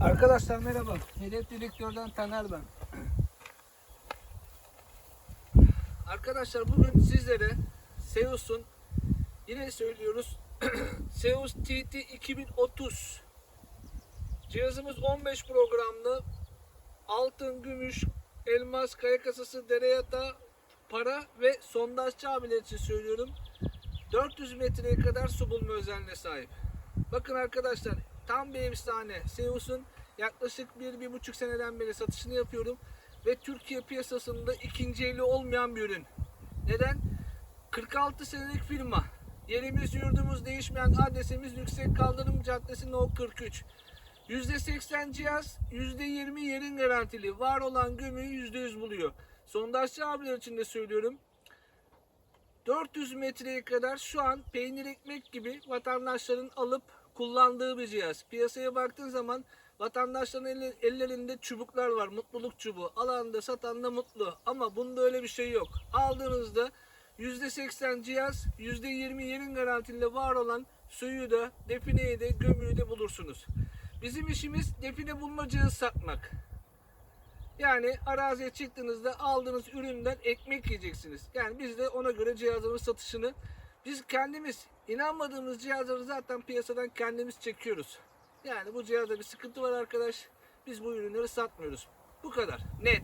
Arkadaşlar merhaba. Hedef Direktör'den Taner ben. Arkadaşlar bugün sizlere Seus'un yine söylüyoruz Seus TT 2030 cihazımız 15 programlı altın, gümüş, elmas, kaya kasası, dere yatağı, para ve sondajçı abiler için söylüyorum. 400 metreye kadar su bulma özelliğine sahip. Bakın arkadaşlar tam bir efsane. Seus'un yaklaşık 1-1,5 seneden beri satışını yapıyorum. Ve Türkiye piyasasında ikinci eli olmayan bir ürün. Neden? 46 senelik firma. Yerimiz yurdumuz değişmeyen adresimiz Yüksek Kaldırım Caddesi No 43. %80 cihaz, %20 yerin garantili. Var olan gömüyü %100 buluyor. Sondajçı abiler için de söylüyorum. 400 metreye kadar şu an peynir ekmek gibi vatandaşların alıp kullandığı bir cihaz. Piyasaya baktığın zaman vatandaşların ellerinde çubuklar var. Mutluluk çubuğu. Alan da satan da mutlu. Ama bunda öyle bir şey yok. Aldığınızda %80 cihaz, %20 yerin garantiliyle var olan suyu da, defineyi de, gömüyü de bulursunuz. Bizim işimiz define bulma cihazı satmak. Yani araziye çıktığınızda aldığınız üründen ekmek yiyeceksiniz. Yani biz de ona göre cihazımız satışını biz kendimiz inanmadığımız cihazları zaten piyasadan kendimiz çekiyoruz. Yani bu cihazda bir sıkıntı var arkadaş. Biz bu ürünleri satmıyoruz. Bu kadar. Net.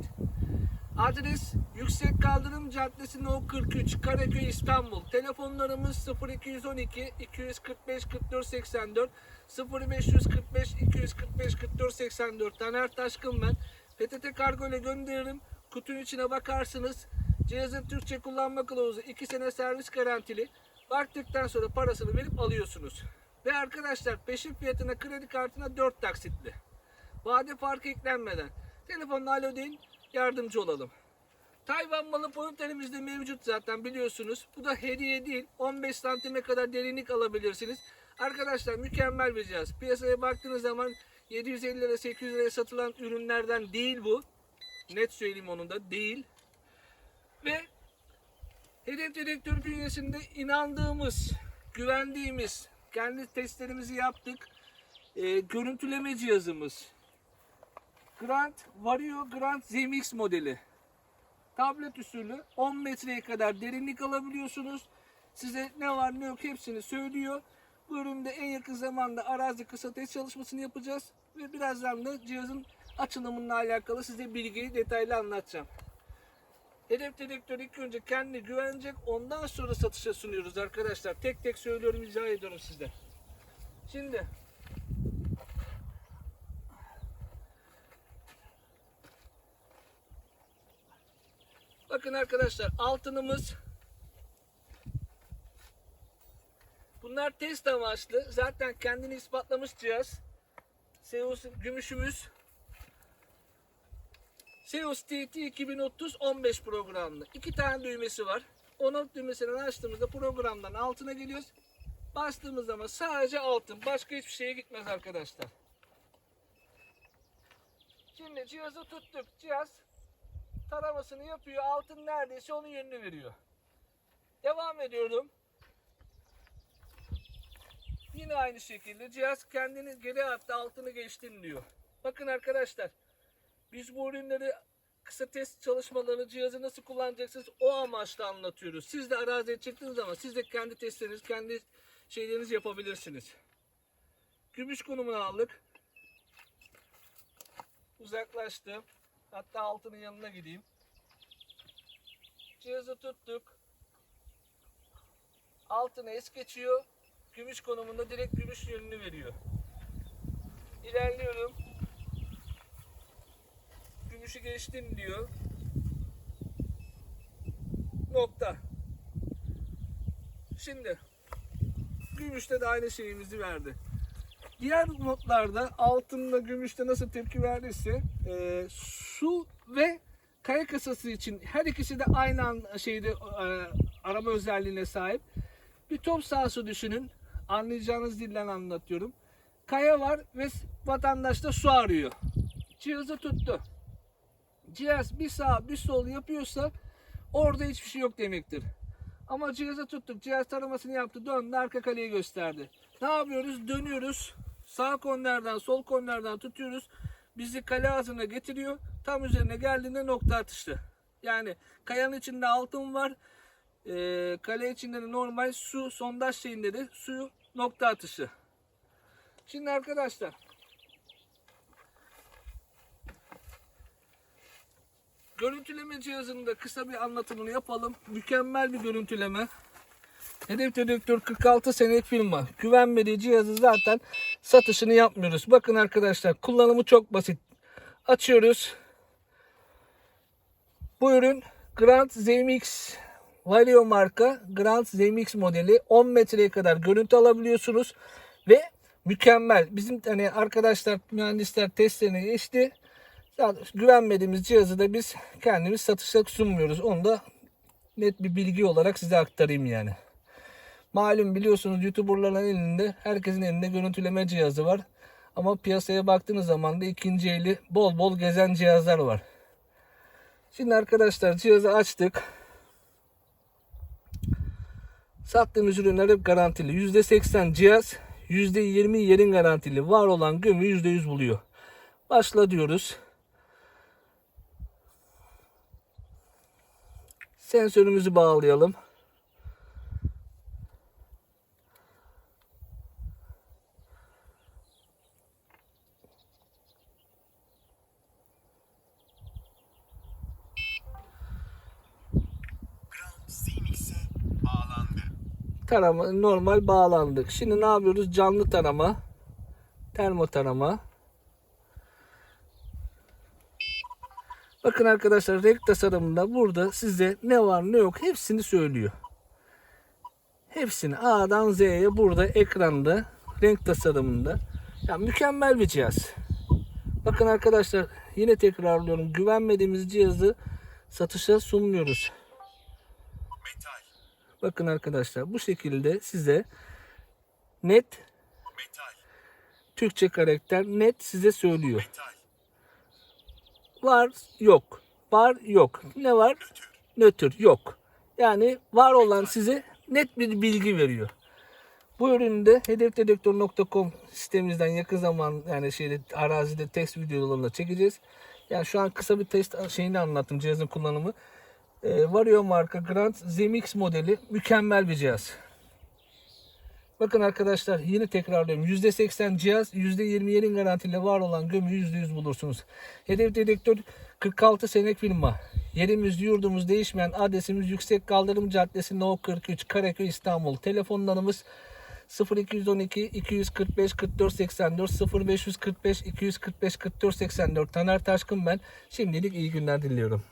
Adres Yüksek Kaldırım Caddesi No 43 Karaköy İstanbul. Telefonlarımız 0212 245 44 84 0545 245 44 84 Taner Taşkın ben. PTT kargo ile gönderirim. Kutunun içine bakarsınız. Cihazın Türkçe kullanma kılavuzu 2 sene servis garantili. Baktıktan sonra parasını verip alıyorsunuz. Ve arkadaşlar peşin fiyatına kredi kartına 4 taksitli. Vade farkı eklenmeden. Telefonla alo deyin yardımcı olalım. Tayvan malı ponitelimizde mevcut zaten biliyorsunuz. Bu da hediye değil. 15 santime kadar derinlik alabilirsiniz. Arkadaşlar mükemmel bir cihaz. Piyasaya baktığınız zaman 750 lira 800 liraya satılan ürünlerden değil bu. Net söyleyeyim onun da değil. Ve Hedef Direktör bünyesinde inandığımız, güvendiğimiz, kendi testlerimizi yaptık. Ee, görüntüleme cihazımız. Grand Vario Grand ZMX modeli. Tablet usulü 10 metreye kadar derinlik alabiliyorsunuz. Size ne var ne yok hepsini söylüyor. Bu üründe en yakın zamanda arazi kısa test çalışmasını yapacağız. Ve birazdan da cihazın açılımıyla alakalı size bilgiyi detaylı anlatacağım. Hedef dedektör ilk önce kendi güvenecek ondan sonra satışa sunuyoruz arkadaşlar. Tek tek söylüyorum izah ediyorum size. Şimdi Bakın arkadaşlar altınımız Bunlar test amaçlı. Zaten kendini ispatlamış cihaz. Seus gümüşümüz. Seus TT 2030 15 programlı. İki tane düğmesi var. Onun düğmesini açtığımızda programdan altına geliyoruz. Bastığımız zaman sadece altın. Başka hiçbir şeye gitmez arkadaşlar. Şimdi cihazı tuttuk. Cihaz taramasını yapıyor. Altın neredeyse onun yönünü veriyor. Devam ediyorum. Yine aynı şekilde cihaz kendini geri attı altını geçtin diyor. Bakın arkadaşlar biz bu ürünleri kısa test çalışmalarını cihazı nasıl kullanacaksınız o amaçla anlatıyoruz. Siz de araziye çıktığınız zaman siz de kendi testleriniz, kendi şeylerinizi yapabilirsiniz. Gümüş konumunu aldık. Uzaklaştım. Hatta altının yanına gideyim. Cihazı tuttuk. Altına es geçiyor. Gümüş konumunda direkt gümüş yönünü veriyor. İlerliyorum. Gümüşü geçtim diyor. Nokta. Şimdi gümüşte de aynı şeyimizi verdi. Diğer notlarda altınla gümüşte nasıl tepki verdiyse e, su ve kaya kasası için her ikisi de aynı an şeyde e, arama özelliğine sahip. Bir top sahası düşünün. Anlayacağınız dilden anlatıyorum. Kaya var ve vatandaş da su arıyor. Cihazı tuttu. Cihaz bir sağ bir sol yapıyorsa orada hiçbir şey yok demektir. Ama cihazı tuttuk. Cihaz taramasını yaptı. Döndü arka kaleyi gösterdi. Ne yapıyoruz? Dönüyoruz. Sağ kornerden sol kornerden tutuyoruz. Bizi kale ağzına getiriyor. Tam üzerine geldiğinde nokta atışlı. Yani kayanın içinde altın var. Ee, kale içinde de normal su sondaj şeyinde de suyu nokta atışı. Şimdi arkadaşlar görüntüleme cihazının da kısa bir anlatımını yapalım. Mükemmel bir görüntüleme. Hedef dedektör 46 senelik firma. Güvenmediği cihazı zaten satışını yapmıyoruz. Bakın arkadaşlar kullanımı çok basit. Açıyoruz. Bu ürün Grand ZMX Vario marka Grand ZMX modeli 10 metreye kadar görüntü alabiliyorsunuz ve mükemmel. Bizim hani arkadaşlar mühendisler testlerine geçti. Zaten güvenmediğimiz cihazı da biz kendimiz satışa sunmuyoruz. Onu da net bir bilgi olarak size aktarayım yani. Malum biliyorsunuz YouTuber'ların elinde herkesin elinde görüntüleme cihazı var. Ama piyasaya baktığınız zaman da ikinci eli bol bol gezen cihazlar var. Şimdi arkadaşlar cihazı açtık. Sattığımız ürünler hep garantili. %80 cihaz, %20 yerin garantili. Var olan gömü %100 buluyor. Başla diyoruz. Sensörümüzü bağlayalım. Tarama normal bağlandık. Şimdi ne yapıyoruz? Canlı tarama, termo tarama. Bakın arkadaşlar renk tasarımında burada size ne var ne yok hepsini söylüyor. Hepsini A'dan Z'ye burada ekranda renk tasarımında. Ya mükemmel bir cihaz. Bakın arkadaşlar yine tekrarlıyorum güvenmediğimiz cihazı satışa sunmuyoruz. Metal, Bakın arkadaşlar bu şekilde size net metal, Türkçe karakter net size söylüyor. metal, Var yok. Var yok. Ne var? nötr, yok. Yani var olan size net bir bilgi veriyor. Bu ürünü de hedefdedektör.com sitemizden yakın zaman yani şeyde arazide test videolarında çekeceğiz. Yani şu an kısa bir test şeyini anlattım cihazın kullanımı. Ee, Vario marka Grand ZMX modeli mükemmel bir cihaz. Bakın arkadaşlar yine tekrarlıyorum. %80 cihaz, %20 yerin garantili var olan gömüyü %100 bulursunuz. Hedef dedektör 46 senelik firma. Yerimiz yurdumuz değişmeyen adresimiz Yüksek Kaldırım Caddesi No 43 Karaköy İstanbul. Telefonlarımız 0212 245 44 84 0545 245 44 84 Taner Taşkın ben. Şimdilik iyi günler diliyorum.